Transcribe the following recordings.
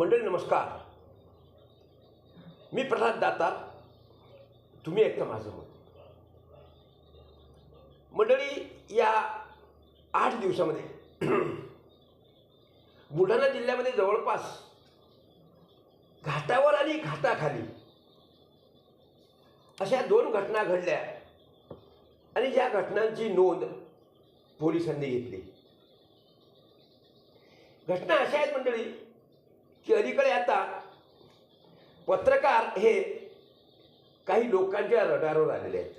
मंडळी नमस्कार. मी प्रल्हाद दातार. तुम्ही ऐकता माझं मत. मंडळी या आठ दिवसामध्ये बुलढाणा जिल्ह्यामध्ये जवळपास घाटावर आणि घाटाखाली अशा दोन घटना घडल्या आणि ज्या घटनांची नोंद पोलिसांनी घेतली. घटना अशा आहेत मंडळी की अलीकडे आता पत्रकार हे काही लोकांच्या रडारवर आलेले आहेत.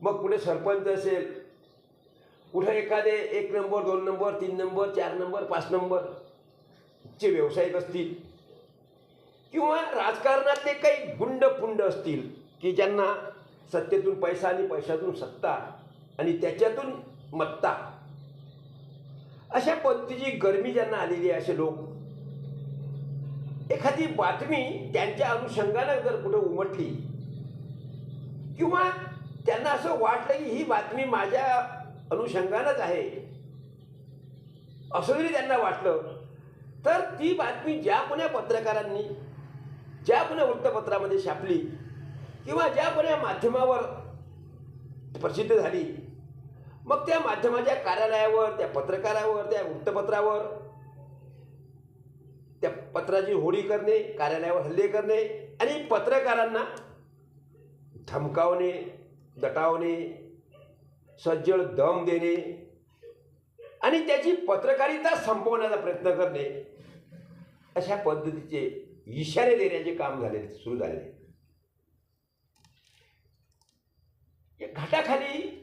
मग कुठे सरपंच असेल कुठे एखादे एक नंबर दोन नंबर तीन नंबर चार नंबर पाच नंबर चे व्यावसायिक असतील किंवा राजकारणातले काही गुंड पुंड असतील की ज्यांना सत्तेतून पैसा आणि पैशातून सत्ता आणि त्याच्यातून मत्ता अशा पद्धतीची गरमी ज्यांना आलेली आहे असे लोक. एखादी बातमी त्यांच्या अनुषंगानं जर कुठं उमटली किंवा त्यांना असं वाटलं की ही बातमी माझ्या अनुषंगानंच आहे असं जरी त्यांना वाटलं तर ती बातमी ज्या कोण्या पत्रकारांनी ज्या कोण्या वृत्तपत्रामध्ये छापली किंवा ज्या कोण्या माध्यमावर प्रसिद्ध झाली मग त्या माध्यमाच्या कार्यालयावर त्या पत्रकारावर त्या वृत्तपत्रावर त्या पत्राची होळी करणे कार्यालयावर हल्ले करणे आणि पत्रकारांना धमकावणे दटावणे सज्जड दम देणे आणि त्याची पत्रकारिता संपवण्याचा प्रयत्न करणे अशा पद्धतीचे इशारे देण्याचे काम झाले सुरू झाले. या घाटाखाली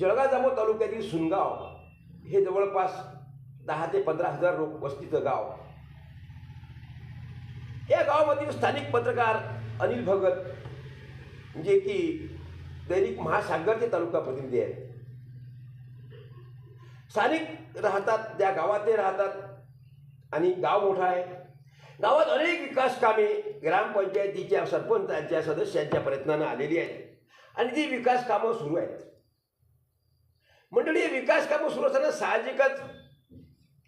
जळगाव जामोद तालुक्यातील सुनगाव हे जवळपास दहा ते पंधरा हजार लोक वस्तीचं गाव या गावामधील स्थानिक पत्रकार अनिल भगत जे की दैनिक महासागरचे तालुका प्रतिनिधी आहेत. स्थानिक राहतात त्या गावात ते राहतात आणि गाव मोठा आहे. गावात अनेक विकास कामे ग्रामपंचायतीच्या सरपंचांच्या सदस्यांच्या प्रयत्नानं आलेली आहेत. आणि ती विकास कामं सुरू आहेत. मंडळी विकास कामं सुरू असताना साहजिकच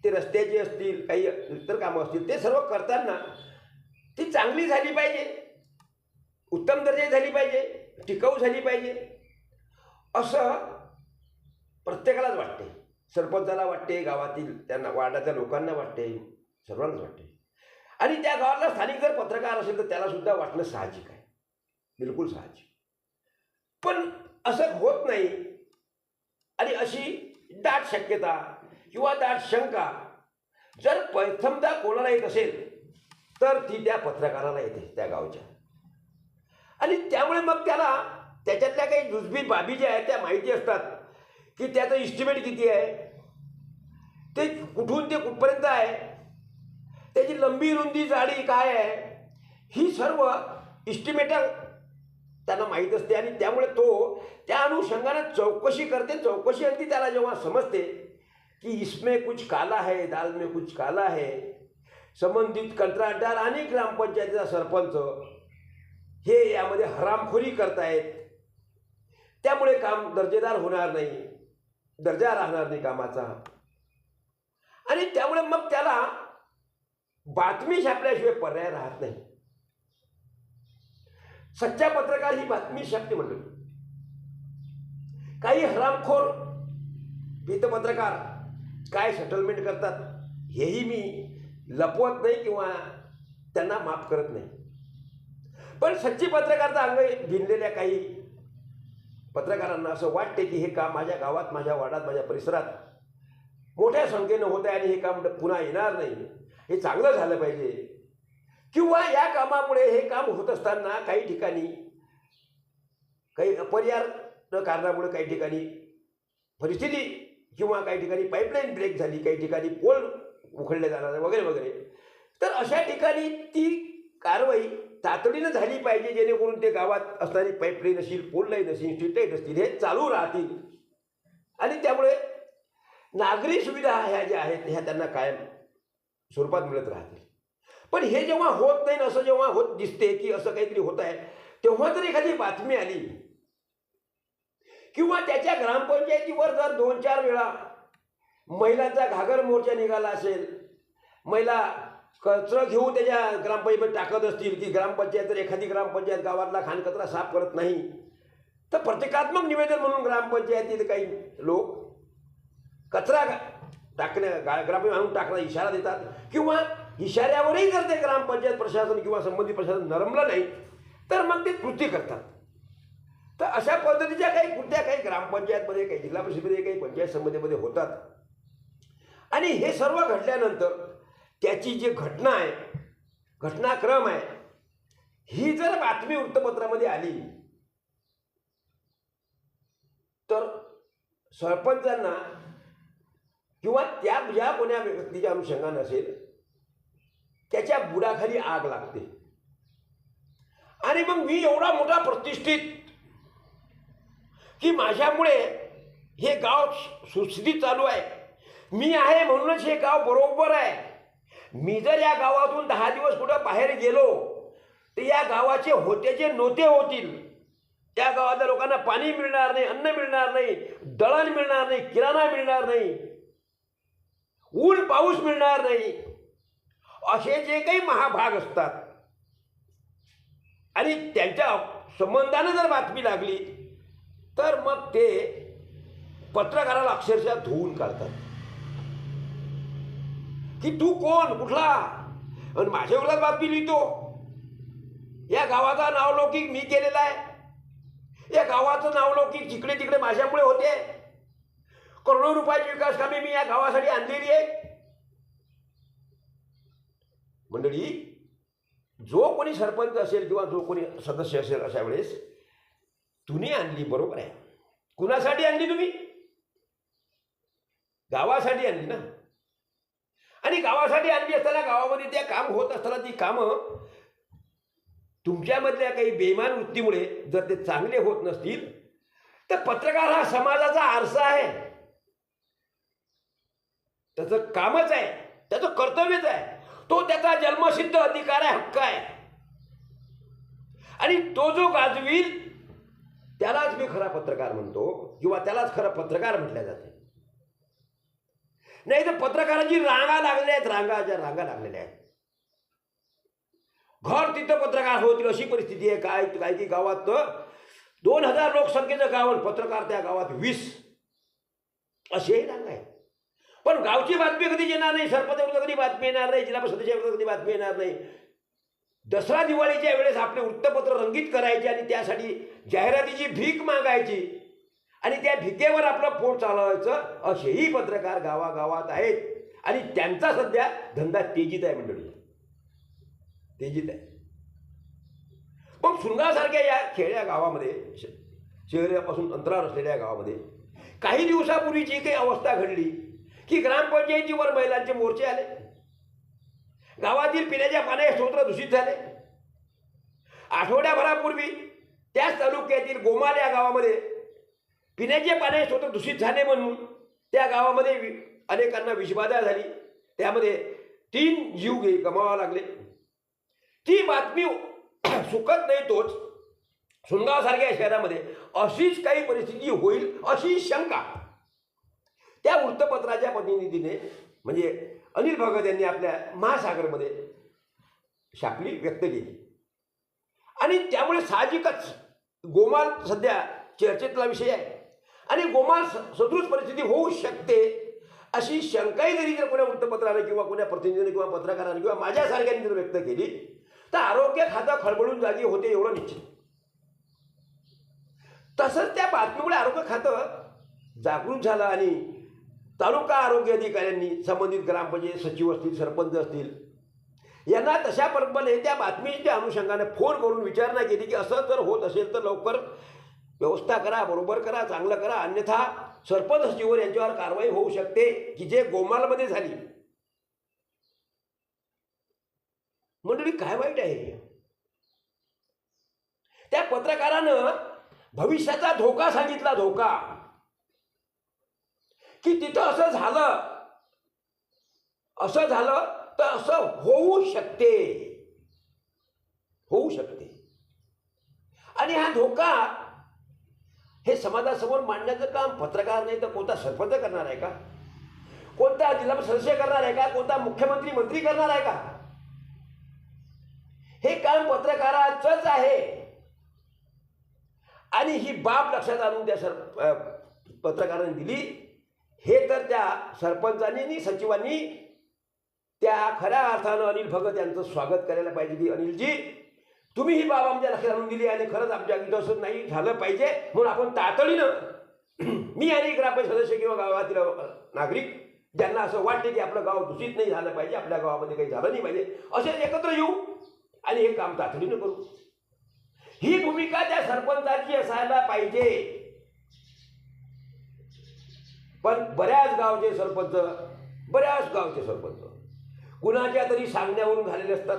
ते रस्त्याचे असतील काही इतर कामं असतील ते सर्व करताना ती चांगली झाली पाहिजे. उत्तम दर्जाची झाली पाहिजे. टिकाऊ झाली पाहिजे. असं प्रत्येकालाच वाटते. सरपंचाला वाटते गावातील त्यांना वार्डाच्या लोकांना वाटते सर्वांनाच वाटते. आणि त्या गावातला स्थानिक जर पत्रकार असेल तर त्यालासुद्धा वाटणं साहजिक आहे. बिलकुल साहजिक. पण असं होत नाही. आणि अशी दाट शक्यता किंवा दाट शंका जर प्रथमदा कोणाला येत असेल तर ती त्या पत्रकाराला येते त्या गावच्या. आणि त्यामुळे मग त्याला त्याच्यातल्या काही जुजबी बाबी ज्या आहेत त्या माहिती असतात की त्याचं इस्टिमेट किती आहे. ते कुठून ते कुठपर्यंत आहे? त्याची लंबी रुंदी जाडी काय आहे? ही सर्व इस्टिमेटल त्यांना माहीत असते आणि त्यामुळे तो त्या अनुषंगाने चौकशी करते. चौकशी अगदी त्याला जेव्हा समजते की इसमे कुछ काला है दाल में कुछ काला है संबंधित कंत्राटदार आणि ग्रामपंचायतीचा सरपंच हे यामध्ये हरामखोरी करतायत. त्यामुळे काम दर्जेदार होणार नाही. दर्जा राहणार नाही कामाचा. आणि त्यामुळे मग त्याला बातमी छापल्याशिवाय पर्याय राहत नाही. सच्चा पत्रकार ही बातमी शक्य मंडळी काही हरामखोर पत्रकार काय सेटलमेंट करतात हेही मी लपवत नाही किंवा त्यांना माफ करत नाही. पण सच्ची पत्रकारचा अंग भिनलेल्या काही पत्रकारांना असं वाटते की हे काम माझ्या गावात माझ्या वाडात माझ्या परिसरात मोठ्या संख्येनं होत आहे आणि हे काम पुन्हा येणार नाही. हे चांगलं झालं पाहिजे. किंवा या कामामुळे हे काम होत असताना काही ठिकाणी काही अपरिहार्य कारणामुळे काही ठिकाणी परिस्थिती किंवा काही ठिकाणी पाईपलाईन ब्रेक झाली काही ठिकाणी पोल उखडले जाणार वगैरे वगैरे. तर अशा ठिकाणी ती कारवाई तातडीनं झाली पाहिजे जेणेकरून ते गावात असणारी पाईपलाईन असेल पोल लाईन असेल स्ट्रीट असतील हे चालू राहतील. आणि त्यामुळे नागरी सुविधा ह्या ज्या आहेत ह्या त्यांना कायम स्वरूपात मिळत राहतील. पण हे जेव्हा होत नाही असं जेव्हा होत दिसते की असं काहीतरी होत आहे तेव्हा जर एखादी बातमी आली किंवा त्याच्या ग्रामपंचायतीवर जर दोन चार वेळा महिलांचा घागर मोर्चा निघाला असेल महिला कचरा घेऊन त्याच्या ग्रामपंचायत टाकत असतील की ग्रामपंचायत जर एखादी ग्रामपंचायत गावातला खाणकचरा साफ करत नाही तर प्रतिकात्मक निवेदन म्हणून ग्रामपंचायतीत काही लोक कचरा टाकण्या गा ग्रामपंचायत आणून टाकण्याचा इशारा देतात किंवा इशाऱ्यावरही जर ते ग्रामपंचायत प्रशासन किंवा संबंधित प्रशासन नरमलं नाही तर मग ते कृती करतात. तर अशा पद्धतीच्या काही कृत्या काही ग्रामपंचायतमध्ये काही जिल्हा परिषदेमध्ये काही पंचायत समितीमध्ये होतात. आणि हे सर्व घडल्यानंतर त्याची जी घटना आहे घटनाक्रम आहे ही जर बातमी वृत्तपत्रामध्ये आली तर सरपंचांना किंवा त्या ज्या कोण्या व्यक्तीच्या अनुषंगानं असेल त्याच्या बुडाखाली आग लागते. आणि मग मी एवढा मोठा प्रतिष्ठित की माझ्यामुळे हे गाव सुस्थितीत चालू आहे. मी आहे म्हणूनच हे गाव बरोबर आहे. मी जर या गावातून दहा दिवस कुठं बाहेर गेलो तर या गावाचे होते जे नोते होतील त्या गावातल्या लोकांना पाणी मिळणार नाही अन्न मिळणार नाही दळण मिळणार नाही किराणा मिळणार नाही ऊन पाऊस मिळणार नाही असे जे काही महाभाग असतात. आणि त्यांच्या संबंधानं जर बातमी लागली तर मग ते पत्रकाराला अक्षरशः धुवून काढतात. की तू कोण? कुठला? आणि माझ्या विरोधात बातमी लिहितो. या गावाचा नावलौकिक मी केलेला आहे. या गावाचं नावलौकिक जिकडे तिकडे माझ्यामुळे होते. करोडो रुपयाची विकास कामे मी या गावासाठी आणलेली आहे मंडळी जो कोणी सरपंच असेल किंवा जो कोणी सदस्य असेल अशा वेळेस तुम्ही आणली बरोबर आहे. कुणासाठी आणली तुम्ही? गावासाठी आणली ना. आणि गावासाठी आणली असताना गावामध्ये त्या काम होत असताना ती कामं तुमच्यामधल्या काही बेमान वृत्तीमुळे जर ते चांगले होत नसतील तर पत्रकार हा समाजाचा आरसा आहे. त्याचं कामच आहे. त्याचं कर्तव्यच आहे. तो त्याचा जन्मसिद्ध अधिकार आहे हक्क आहे. आणि तो जो गाजवील त्यालाच मी खरा पत्रकार म्हणतो किंवा त्यालाच खरा पत्रकार म्हटल्या जाते. नाही तर पत्रकारांची रांगा लागलेल्या आहेत रांगाच्या रांगा लागलेल्या आहेत. घर तिथं पत्रकार होतील अशी परिस्थिती आहे. काय काय की गावात तर दोन हजार लोकसंख्येचं गाव आणि पत्रकार त्या गावात वीस असेही रांग आहे पण गावची बातमी कधी येणार नाही? सरपंच कधी बातमी येणार नाही? जिल्हा परिषदेच्या कधी बातमी येणार नाही? दसरा दिवाळीच्या वेळेस आपले वृत्तपत्र रंगीत करायचे आणि त्यासाठी जाहिरातीची भीक मागायची. आणि त्या भीकेवर आपलं पोट चालवायचं असेही पत्रकार गावागावात आहेत. आणि त्यांचा सध्या धंदा तेजीत आहे मंडळी. तेजीत आहे. मग सुंगासारख्या या खेड्या गावामध्ये श- शहरापासून अंतरावर असलेल्या गावामध्ये काही दिवसापूर्वी जी काही अवस्था घडली. की ग्रामपंचायतीवर महिलांचे मोर्चे आले. गावातील पिण्याच्या पाण्याचे स्रोत दूषित झाले. आठवड्याभरापूर्वी त्याच तालुक्यातील गोमाल या गावामध्ये पिण्याचे पाण्याचे स्रोत दूषित झाले म्हणून त्या गावामध्ये वि- अनेकांना विषबाधा झाली. त्यामध्ये तीन जीव घे गमावा लागले. ती बातमी सुकत नाही तोच. सुनगावसारख्या शहरामध्ये अशीच काही परिस्थिती होईल अशी शंका. त्या वृत्तपत्राच्या प्रतिनिधीने म्हणजे अनिल भगत यांनी आपल्या महासागरमध्ये शापली व्यक्त केली. आणि त्यामुळे साहजिकच गोमाल सध्या चर्चेतला विषय आहे. आणि गोमाल स- सदृश परिस्थिती होऊ शकते अशी शंकाही जरी जर कोण्या वृत्तपत्राने किंवा कोण्या प्रतिनिधीने किंवा पत्रकाराने किंवा माझ्यासारख्यांनी जर व्यक्त केली तर आरोग्य खातं खळबळून जागी होते एवढं निश्चित. तसंच त्या बातमीमुळे आरोग्य खातं जागृत झालं आणि तालुका आरोग्य अधिकाऱ्यांनी संबंधित ग्रामपंचायत सचिव असतील सरपंच असतील यांना तशा प्रमाणे त्या बातमीच्या अनुषंगाने फोन करून विचारणा केली की असं जर होत असेल तर लवकर व्यवस्था करा बरोबर करा चांगलं करा. अन्यथा सरपंच सचिवर यांच्यावर कारवाई होऊ शकते की जे गोमालमध्ये झाली. मंडळी काय वाईट आहे त्या पत्रकारानं भविष्याचा धोका सांगितला धोका. की तिथं असं झालं असं झालं तर असं होऊ शकते. होऊ शकते. आणि हा धोका हे समाजासमोर मांडण्याचं काम पत्रकार नाही तर कोणता सरपंच करणार आहे का? कोणता जिल्हा सदस्य करणार आहे का? कोणता मुख्यमंत्री मंत्री करणार आहे का? हे काम पत्रकाराचंच आहे. आणि ही बाब लक्षात आणून त्या सर पत्रकारांनी दिली. हे तर त्या सरपंचांनी आणि सचिवांनी त्या खऱ्या अर्थानं अनिल भगत यांचं स्वागत करायला पाहिजे की अनिलजी तुम्ही ही बाब आमच्या लक्षात आणून दिली आणि खरंच आमच्या असं नाही झालं पाहिजे म्हणून आपण तातडीनं मी आणि ग्रामपंचायत सदस्य किंवा गावातील नागरिक ज्यांना असं वाटते की आपलं गाव दूषित नाही झालं पाहिजे आपल्या गावामध्ये काही झालं नाही पाहिजे असे एकत्र येऊ आणि हे काम तातडीनं करू. ही भूमिका त्या सरपंचाची असायला पाहिजे. पण बऱ्याच गावचे सरपंच बऱ्याच गावचे सरपंच. कुणाच्या तरी सांगण्यावरून झालेले असतात.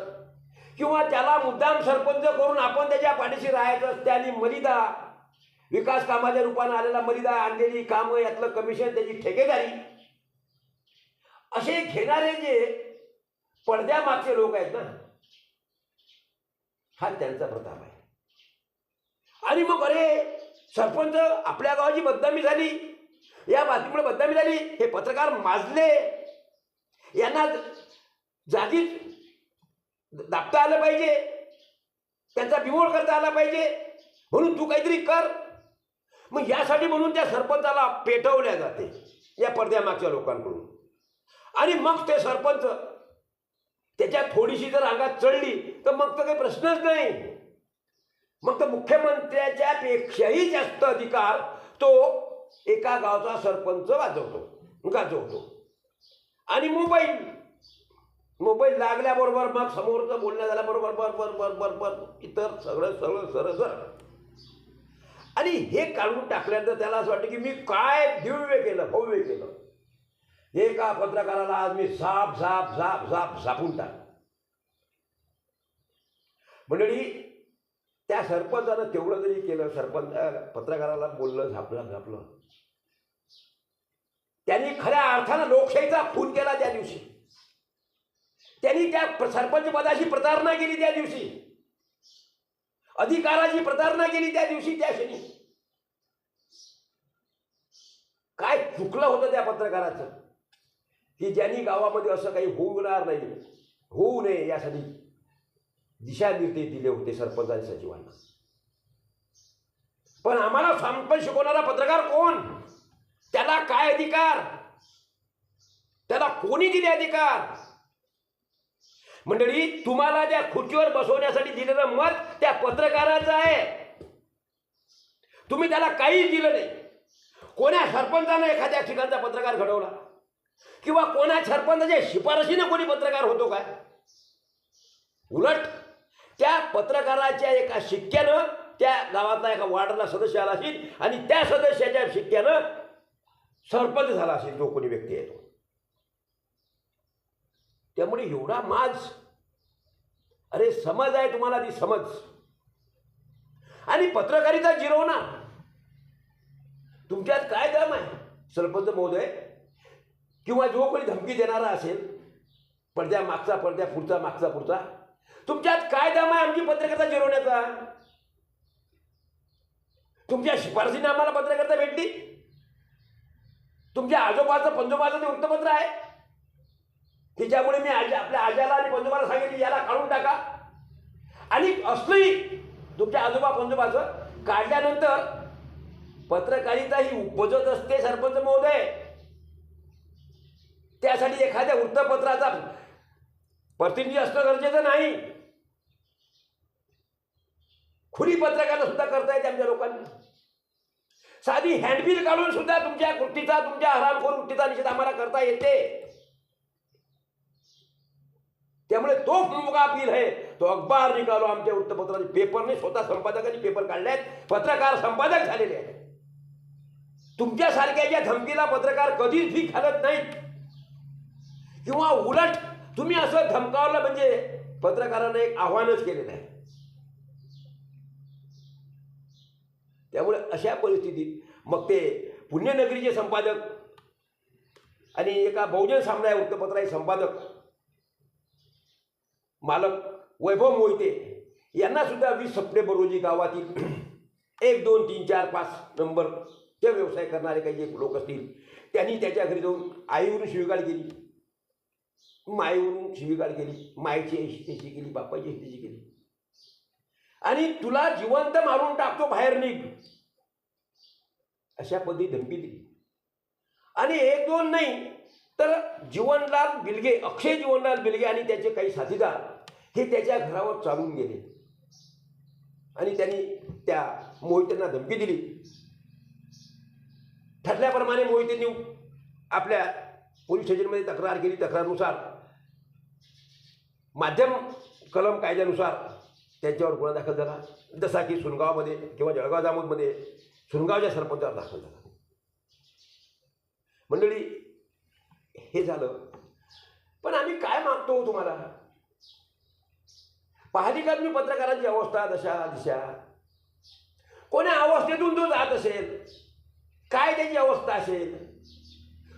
किंवा त्याला मुद्दाम सरपंच करून आपण त्याच्या पाठीशी राहायचं असते आणि मलिदा विकास कामाच्या रूपानं आलेला मलिदा आणलेली कामं यातलं कमिशन त्याची ठेकेदारी. असे घेणारे जे पडद्यामागचे लोक आहेत ना हा त्यांचा प्रताप आहे. आणि मग अरे सरपंच आपल्या गावाची बदनामी झाली. या बातमीमुळे बदनामी झाली. हे पत्रकार माजले. यांना जागीच दाबता आलं पाहिजे. त्यांचा बिमोड करता आला पाहिजे. म्हणून तू काहीतरी कर. मग यासाठी म्हणून त्या सरपंचाला पेटवल्या जाते. या पडद्यामागच्या लोकांकडून. आणि मग ते सरपंच त्याच्या थोडीशी जर अंगात चढली तर मग तर काही प्रश्नच नाही. मग तर मुख्यमंत्र्याच्या पेक्षाही जास्त अधिकार तो एका गावचा सरपंच वाजवतो. गाजवतो. आणि मोबाईल. मोबाईल लागल्याबरोबर मग समोरचं बोलण्या झाल्याबरोबर बर बर बर बर बर इतर सगळं सगळं सरळ सरळ आणि हे काढून टाकल्यानंतर त्याला असं वाटतं की मी काय दिव्य केलं भव्य केलं. एका पत्रकाराला आज मी साप साप साप साप झापून टाक मंडळी त्या सरपंचानं तेवढं जरी केलं सरपंच पत्रकाराला बोललं झापलं झापलं. त्यांनी खऱ्या अर्थानं लोकशाहीचा खून केला त्या दिवशी. त्यांनी त्या सरपंच पदाची प्रतारणा केली त्या दिवशी. अधिकाराची प्रतारणा केली त्या दिवशी त्या क्षणी. काय चुकलं होतं त्या पत्रकाराचं? की ज्यांनी गावामध्ये असं काही होणार नाही होऊ नये यासाठी दिशानिर्देश दिले होते सरपंच आणि सचिवांना. पण आम्हाला सांगपण शिकवणारा पत्रकार कोण? त्याला काय अधिकार? त्याला कोणी दिले अधिकार? मंडळी तुम्हाला त्या खुर्चीवर बसवण्यासाठी दिलेलं मत त्या पत्रकाराचं आहे. तुम्ही त्याला काहीच दिलं नाही. कोण्या सरपंचानं एखाद्या ठिकाणचा पत्रकार घडवला? किंवा कोणा सरपंचाच्या शिफारशीनं कोणी पत्रकार होतो काय? उलट त्या पत्रकाराच्या एका शिक्क्यानं त्या गावातला एका वार्डला सदस्य आला असेल आणि त्या सदस्याच्या शिक्क्यानं सरपंच झाला असेल जो कोणी व्यक्ती आहे तो. त्यामुळे एवढा माज. अरे समज आहे तुम्हाला ती समज. आणि पत्रकारिता जिरवणार. तुमच्यात काय काम आहे सरपंच महोदय? किंवा जो कोणी धमकी देणारा असेल पडद्या मागचा पडद्या पुढचा मागचा पुढचा तुमच्यात काय दम आहे आमची पत्रकारिता जिरवण्याचा? तुमच्या शिफारसीने आम्हाला पत्रकारिता भेटली? तुमच्या आजोबाचं पंजोबाचं ते वृत्तपत्र आहे. तिच्यामुळे मी आज आपल्या आजाला आणि पंजोबाला सांगितले याला काढून टाका. आणि असलंही तुमच्या आजोबा पंजोबाचं काढल्यानंतर पत्रकारिता ही उपजत असते सरपंच महोदय. त्यासाठी एखाद्या वृत्तपत्राचा प्रतिनिधी असणं गरजेचं नाही. खुली पत्रकारिता सुद्धा करता येते आमच्या लोकांना. साधी हँडबिल काढून सुद्धा तुमच्या कृतीचा तुमच्या हरामखोर कृतीचा निषेध आम्हाला करता येते. त्यामुळे तो मुगा अपील आहे. तो अखबार निघालो आमच्या वृत्तपत्राचे पेपरने स्वतः संपादकांनी पेपर काढले आहेत पत्रकार संपादक झालेले आहेत. तुमच्यासारख्या ज्या धमकीला पत्रकार कधीच भी घालत नाहीत. किंवा उलट तुम्ही असं धमकावलं म्हणजे पत्रकारांना एक आव्हानच केलेलं आहे. त्यामुळे अशा परिस्थितीत मग ते पुण्यनगरीचे संपादक आणि एका बहुजन सामना वृत्तपत्राचे संपादक मालक वैभव मोहिते यांना सुद्धा वीस सप्टेंबर रोजी गावातील एक दोन तीन चार पाच नंबर ते व्यवसाय करणारे काही जे लोक असतील त्यांनी त्याच्या घरी जाऊन आईवरून शिवीगाळ केली. माईवरून शिवीगाळ केली. मायची ऐशी केली बापाची ऐशी केली. आणि तुला जिवंत मारून टाकतो बाहेर निघ. अशा पद्धती धमकी दिली. आणि एक दोन नाही तर जीवनलाल बिलगे अक्षय जीवनलाल बिलगे आणि त्याचे काही साथीदार हे त्याच्या घरावर चालून गेले. आणि त्यांनी त्या मोहितेंना धमकी दिली. ठरल्याप्रमाणे मोहितेंनी आपल्या पोलीस स्टेशनमध्ये तक्रार केली. तक्रारनुसार माध्यम कलम कायद्यानुसार त्यांच्यावर गुन्हा दाखल झाला. जसा की सुनगावमध्ये किंवा जळगाव जामोदमध्ये सुनगावच्या सरपंचावर दाखल झाला. मंडळी हे झालं. पण आम्ही काय मागतो तुम्हाला? पाहली का तुम्ही पत्रकारांची अवस्था दशा दिशा? कोण्या अवस्थेतून तो जात असेल? काय त्याची अवस्था असेल?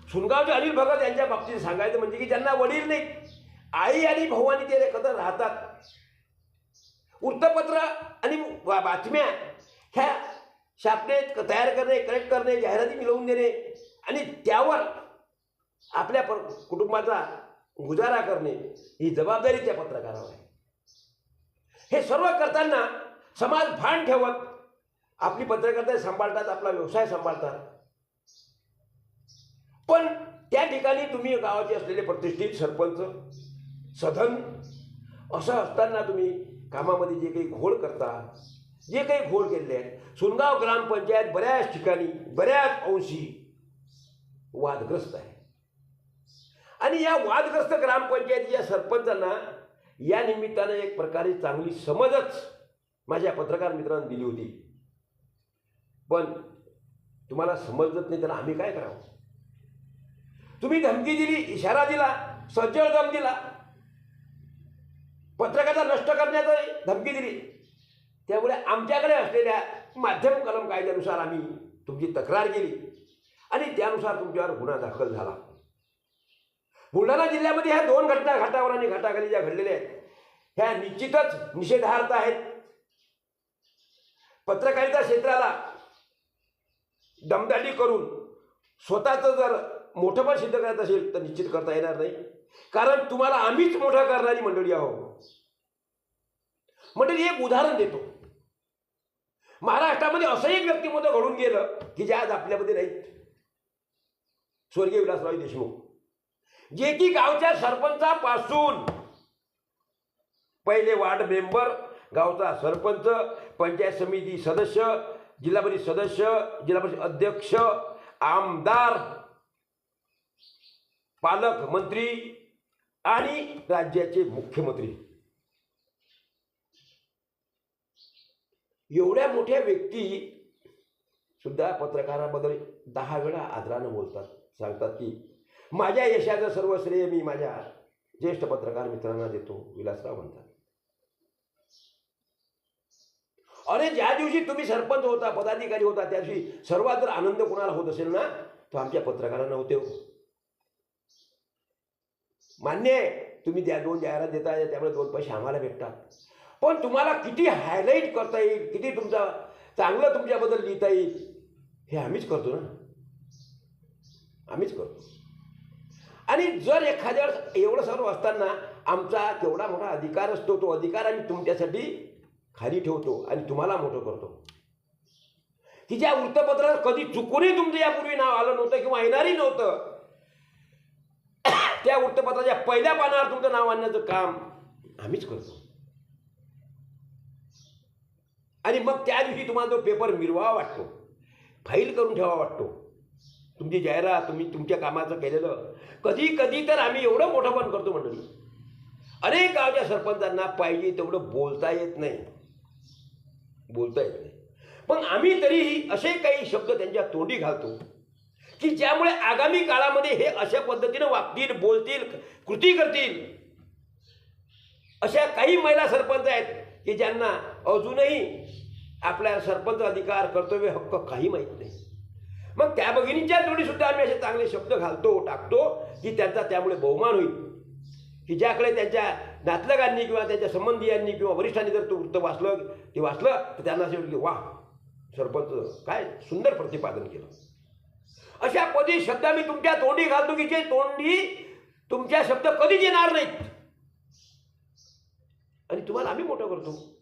सुनगावचे अनिल भगत यांच्या बाबतीत सांगायचं म्हणजे की ज्यांना वडील नाहीत आई आणि भाऊ आणि ते एकत्र राहतात. वृत्तपत्र आणि बातम्या ह्या छापणे तयार करणे कलेक्ट करणे जाहिराती मिळवून देणे आणि त्यावर आपल्या पर कुटुंबाचा गुजारा करणे ही जबाबदारी त्या पत्रकारावर आहे. हे सर्व करताना समाज भान ठेवत आपली पत्रकारिता सांभाळतात आपला व्यवसाय सांभाळतात. पण त्या ठिकाणी तुम्ही गावाचे असलेले प्रतिष्ठित सरपंच सधन असं असताना तुम्ही कामामध्ये जे काही घोळ करता जे काही घोळ केलेले आहेत सुनगाव ग्रामपंचायत बऱ्याच ठिकाणी बऱ्याच अंशी वादग्रस्त आहे. आणि या वादग्रस्त ग्रामपंचायतीच्या सरपंचांना या निमित्तानं एक प्रकारे चांगली समजच माझ्या पत्रकार मित्रांनी दिली होती. पण तुम्हाला समजत नाही तर आम्ही काय करावं? तुम्ही धमकी दिली इशारा दिला सज्जड दम दिला. पत्रकारिता नष्ट करण्याचा धमकी दिली. त्यामुळे आमच्याकडे असलेल्या माध्यम कलम कायद्यानुसार आम्ही तुमची तक्रार केली. आणि त्यानुसार तुमच्यावर गुन्हा दाखल झाला. बुलढाणा जिल्ह्यामध्ये ह्या दोन घटना घाटावर आणि घाटाखाली ज्या घडलेल्या आहेत ह्या निश्चितच निषेधार्थ आहेत. पत्रकारिता क्षेत्राला दमदाटी करून स्वतःचं जर मोठं पण सिद्ध करायचं असेल तर निश्चित करता येणार नाही. कारण तुम्हाला आम्हीच मोठं करणारी मंडळी आहोत. म्हणजे एक उदाहरण देतो. महाराष्ट्रामध्ये असं एक व्यक्तिमत्व घडून गेलं की जे आज आपल्यामध्ये नाहीत. स्वर्गीय विलासराव देशमुख. जे की गावच्या सरपंचापासून पहिले वार्ड मेंबर गावचा सरपंच पंचायत समिती सदस्य जिल्हा परिषद सदस्य जिल्हा परिषद अध्यक्ष आमदार पालक मंत्री आणि राज्याचे मुख्यमंत्री. एवढ्या मोठ्या व्यक्ती सुद्धा पत्रकाराबद्दल दहा वेळा आदरानं बोलतात. सांगतात की माझ्या यशाचं सर्व श्रेय मी माझ्या ज्येष्ठ पत्रकार मित्रांना देतो विलासराव म्हणतात. अरे ज्या दिवशी तुम्ही सरपंच होता पदाधिकारी होता त्या दिवशी सर्वात जर आनंद कोणाला होत असेल ना तो आमच्या पत्रकारांना होते हो. मान्य आहे तुम्ही त्या दोन जाहिरात देता त्यामुळे दोन पैसे आम्हाला भेटतात. पण तुम्हाला किती हायलाईट करता येईल किती तुमचा चांगलं तुमच्याबद्दल लिहिता येईल हे आम्हीच करतो ना. आम्हीच करतो. आणि जर एखाद्या वेळेस एवढं सर्व असताना आमचा केवढा मोठा अधिकार असतो तो अधिकार आम्ही तुमच्यासाठी खाली ठेवतो आणि तुम्हाला मोठं करतो. तिच्या वृत्तपत्रात कधी चुकूनही तुमचं यापूर्वी नाव आलं नव्हतं किंवा येणारही नव्हतं. त्या वृत्तपत्राच्या पहिल्या पानावर तुमचं नाव आणण्याचं काम आम्हीच करतो. आणि मग त्या दिवशी तुम्हाला तो पेपर मिरवावा वाटतो. फाईल करून ठेवावा वाटतो. तुमची जाहिरात तुम्ही तुमच्या कामाचं केलेलं. कधी कधी तर आम्ही एवढं मोठं पण करतो मंडळी. अनेक गावच्या सरपंचांना पाहिजे तेवढं बोलता येत नाही. बोलता येत नाही. पण आम्ही तरीही असे काही शब्द त्यांच्या तोंडी घालतो की ज्यामुळे आगामी काळामध्ये हे अशा पद्धतीनं वागतील बोलतील कृती करतील. अशा काही महिला सरपंच आहेत की ज्यांना अजूनही आपल्या सरपंच अधिकार कर्तव्य हक्क काही माहीत नाही. मग त्या भगिनींच्या जोडी सुद्धा आम्ही असे चांगले शब्द घालतो टाकतो की त्यांचा त्यामुळे बहुमान होईल. की ज्याकडे त्यांच्या नातलगांनी किंवा त्यांच्या संबंधियांनी किंवा वरिष्ठांनी जर तो वृत्त वाचलं ते वाचलं तर त्यांना असे वाटले की वा सरपंच काय सुंदर प्रतिपादन केलं. अशा पदी शब्द मी तुमच्या तोंडी घालतो की जे तोंडी तुमच्या शब्द कधीच येणार नाहीत. आणि तुम्हाला आम्ही मोठं करतो.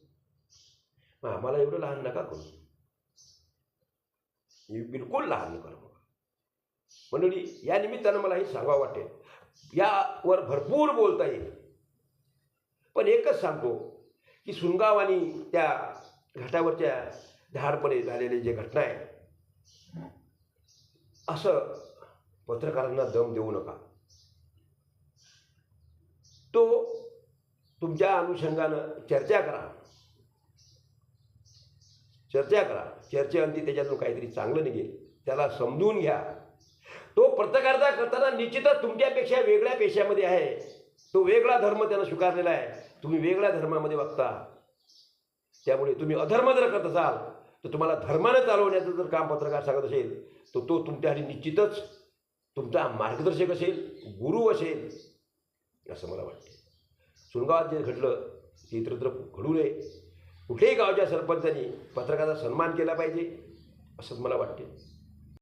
मग आम्हाला एवढं लहान नका करू. बिलकुल लहान नका करू. मंडळी या निमित्तानं मला हे सांगावं वाटेल. यावर भरपूर बोलता येईल. पण एकच सांगतो की सुनगाव आणि त्या घाटावरच्या धाडपणे झालेले जे घटना आहे असं पत्रकारांना दम देऊ नका. तो तुमच्या अनुषंगानं चर्चा करा. चर्चा करा. चर्चेअंती त्याच्यातून काहीतरी चांगलं निघेल. त्याला समजून घ्या. तो पत्रकारिता करताना निश्चितच तुमच्यापेक्षा वेगळ्या पेशामध्ये आहे. तो वेगळा धर्म त्यानं स्वीकारलेला आहे. तुम्ही वेगळ्या धर्मामध्ये वागता त्यामुळे तुम्ही अधर्म जर करत असाल तर तुम्हाला धर्मानं चालवण्याचं जर काम पत्रकार सांगत असेल तर तो तुमच्यासाठी निश्चितच तुमचा मार्गदर्शक असेल गुरु असेल असं मला वाटते. सुनगावात जे घडलं ते इतरत्र घडू नये. कुठल्याही गावच्या सरपंचांनी पत्रकाराचा सन्मान केला पाहिजे असंच मला वाटते.